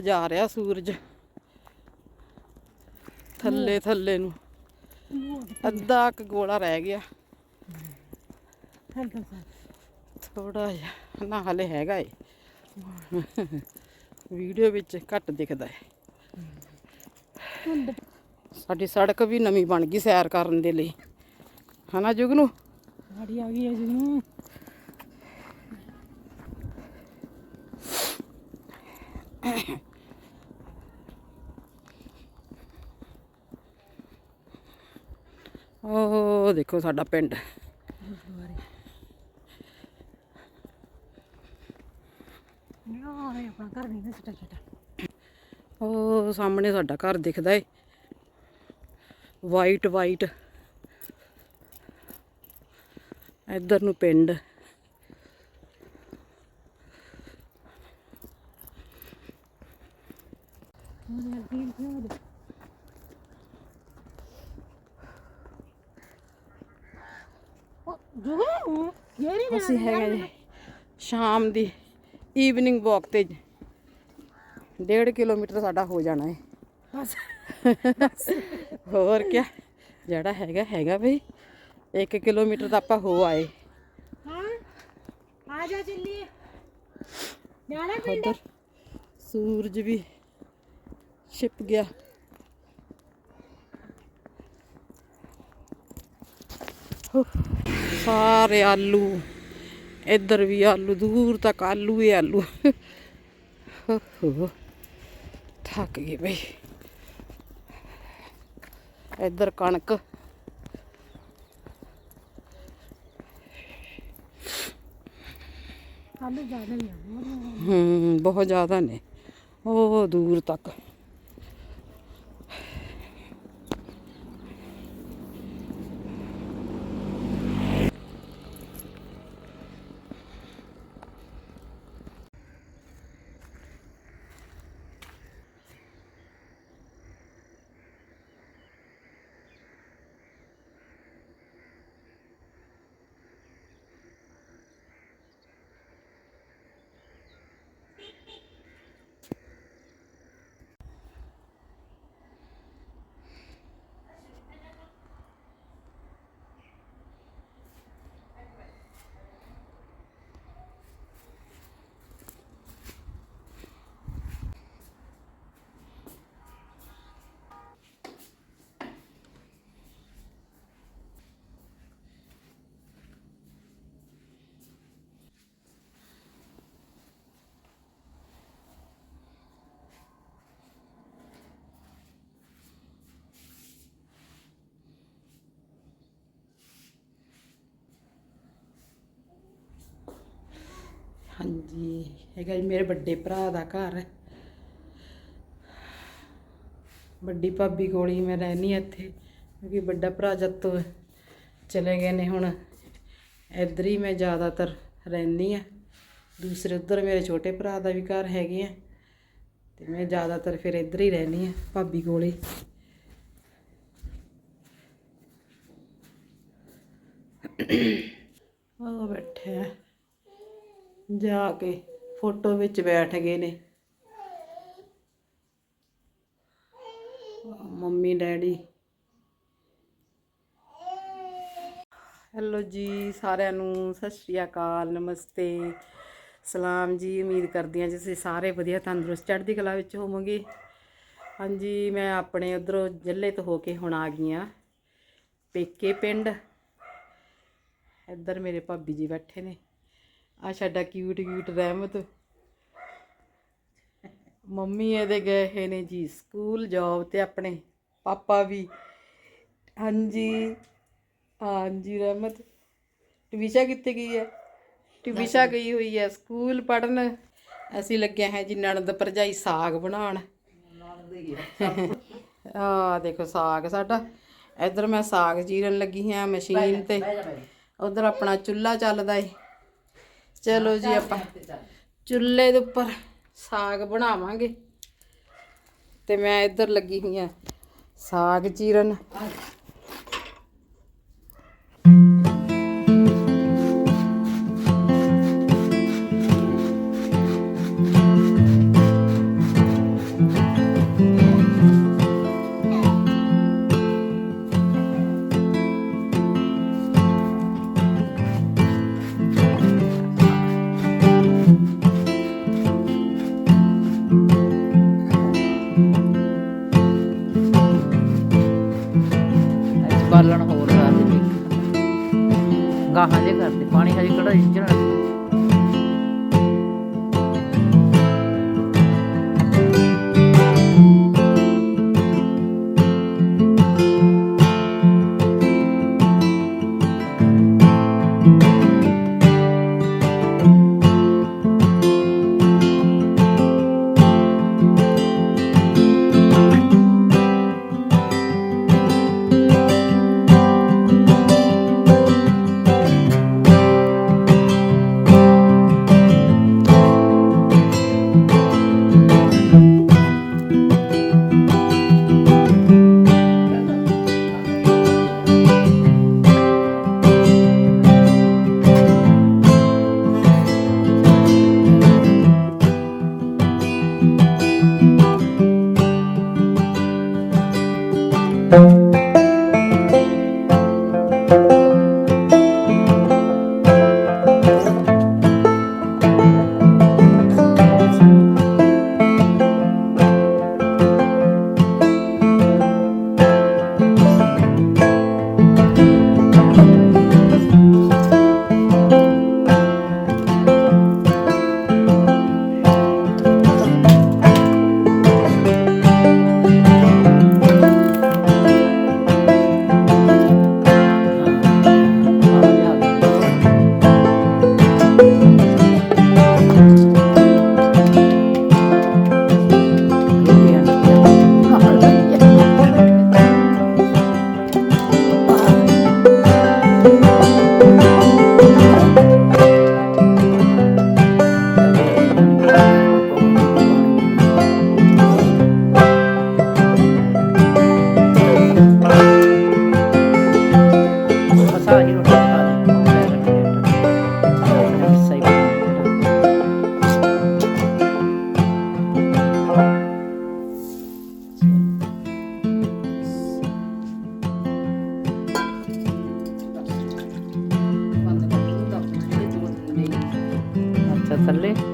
ਉਹ ਜਾ ਰਿਹਾ ਸੂਰਜ। ਥੱਲੇ ਥੱਲੇ ਨੂੰ। ਅੱਧਾ ਕੁ ਗੋਲਾ ਰਹਿ ਗਿਆ। ਥੋੜਾ ਜਿਹਾ ਨਾ ਹਲੇ ਹੈਗਾ ਏ। ਵੀਡੀਓ ਵਿੱਚ ਘੱਟ ਦਿਖਦਾ ਹੈ ਸਾਡੀ ਸੜਕ ਵੀ ਨਵੀਂ ਬਣ ਗਈ ਸੈਰ ਕਰਨ ਦੇ ਲਈ। ਹਨਾ ਜੁਗਨੂ? ਗਾੜੀ ਆ ਗਈ ਹੈ ਜਿਹਨੂੰ ਉਹ ਦੇਖੋ ਸਾਡਾ ਪਿੰਡ। ਉਹ ਸਾਹਮਣੇ ਸਾਡਾ ਘਰ ਦਿਖਦਾ ਏ। ਵਾਈਟ ਵਾਈਟ ਇੱਧਰ ਨੂੰ ਪਿੰਡ। ਹੁਣ ਹਲਕੀ ਕਿਉਂ ਦੇ ਉਹ ਜੁਗੂ ਇਹ ਨਹੀਂ ਅਸੀਂ ਹੈਗੇ ਜੀ ਸ਼ਾਮ ਦੀ ਈਵਨਿੰਗ ਵਾਕ ਤੇ ਡੇਢ ਕਿਲੋਮੀਟਰ ਸਾਡਾ ਹੋ ਜਾਣਾ ਹੈ ਬਸ। ਹੋਰ ਕੀ ਜਿਹੜਾ ਹੈਗਾ ਹੈਗਾ ਬਈ। 1 ਕਿਲੋਮੀਟਰ ਤਾਂ ਆਪਾਂ ਹੋ ਆਏ। ਹਾਂ। ਆ ਜਾ ਚੱਲੀਏ ਜਾਣਾ ਪਿੰਡ? ਉਧਰ ਸੂਰਜ ਵੀ ਛਿਪ ਗਿਆ। ਸਾਰੇ ਆਲੂ ਇੱਧਰ ਵੀ ਆਲੂ ਦੂਰ ਤੱਕ ਆਲੂ ਹੀ ਆਲੂ। ਥੱਕ ਗਏ ਬਈ। ਇੱਧਰ ਕਣਕ। ਹੂੰ ਬਹੁਤ ਜ਼ਿਆਦਾ ਨੇ। ਉਹ ਦੂਰ ਤੱਕ। ਹਾਂਜੀ, ਹੈਗਾ ਜੀ, ਮੇਰੇ ਵੱਡੇ ਭਰਾ ਦਾ ਘਰ ਹੈ। ਵੱਡੀ ਭਾਬੀ ਕੋਲ ਹੀ ਮੈਂ ਰਹਿਣੀ ਇੱਥੇ, ਕਿਉਂਕਿ ਵੱਡਾ ਭਰਾ ਜਦ ਤੋਂ ਚਲੇ ਗਏ ਨੇ ਹੁਣ, ਇੱਧਰ ਹੀ ਮੈਂ ਜ਼ਿਆਦਾਤਰ ਰਹਿੰਦੀ ਆ ਦੂਸਰੇ ਉੱਧਰ ਮੇਰੇ ਛੋਟੇ ਭਰਾ ਦਾ ਵੀ ਘਰ ਹੈਗੇ ਆ, ਤੇ ਮੈਂ ਜ਼ਿਆਦਾਤਰ ਫਿਰ ਇੱਧਰ ਹੀ ਰਹਿੰਦੀ ਆ ਭਾਬੀ ਕੋਲ ਹੀ। ਉਹ ਬੈਠੇ ਆ ਜਾ ਕੇ ਫੋਟੋ ਵਿੱਚ ਬੈਠ ਗਏ ਨੇ। Mummy, daddy. ਹੈਲੋ ਜੀ, ਸਾਰਿਆਂ ਨੂੰ ਸਤਿ ਸ਼੍ਰੀ ਅਕਾਲ, ਨਮਸਤੇ। ਸਲਾਮ ਜੀ, ਉਮੀਦ ਕਰਦੀ ਹਾਂ ਜੀ ਤੁਸੀਂ ਸਾਰੇ ਵਧੀਆ, ਤੰਦਰੁਸਤ, ਚੜ੍ਹਦੀ ਕਲਾ ਵਿੱਚ ਹੋਵੋਗੇ। ਹਾਂਜੀ, ਮੈਂ ਆਪਣੇ ਉਧਰੋਂ ਜ਼ਿਲ੍ਹੇ ਤੋਂ ਹੋ ਕੇ ਹੁਣ ਆ ਗਈ ਹਾਂ। ਪੇਕੇ ਪਿੰਡ। ਇੱਧਰ ਮੇਰੇ ਭਾਬੀ ਜੀ ਬੈਠੇ ਨੇ। ਆ ਸਾਡਾ ਕਿਊਟ ਕਿਊਟ ਰਹਿਮਤ। ਮੰਮੀ ਇਹਦੇ ਗਏ ਹੋਏ ਨੇ ਜੀ ਸਕੂਲ ਜੌਬ ਤੇ ਆਪਣੇ ਪਾਪਾ ਵੀ। ਹਾਂਜੀ ਹਾਂਜੀ ਰਹਿਮਤ। ਟਵਿਸ਼ਾ ਕਿੱਥੇ ਗਈ ਹੈ? ਟਵਿਸ਼ਾ ਗਈ ਹੋਈ ਹੈ ਸਕੂਲ ਪੜਨ ਅਸੀਂ ਲੱਗਿਆ ਹੈ ਜੀ ਨਣਦ ਭਰਜਾਈ ਸਾਗ ਬਣਾਉਣ। ਆ ਦੇਖੋ ਸਾਗ ਸਾਡਾ। ਇੱਧਰ ਮੈਂ ਸਾਗ ਚੀਰਨ ਲੱਗੀ ਹਾਂ ਮਸ਼ੀਨ ਤੇ। ਉਧਰ ਆਪਣਾ ਚੁੱਲ੍ਹਾ ਚੱਲਦਾ ਏ। ਚਲੋ ਜੀ ਆਪਾਂ ਚੁੱਲ੍ਹੇ ਦੇ ਉੱਪਰ ਸਾਗ ਬਣਾਵਾਂਗੇ। ਤੇ ਮੈਂ ਇੱਧਰ ਲੱਗੀ ਹੋਈ ਆ ਸਾਗ ਚੀਰਨ। ਗਾਹਾਂ ਦੇ ਕਰਦੇ ਪਾਣੀ ਹਜੇ ਕਢਾਈ ਚੜਾਉਣਾ Saturday.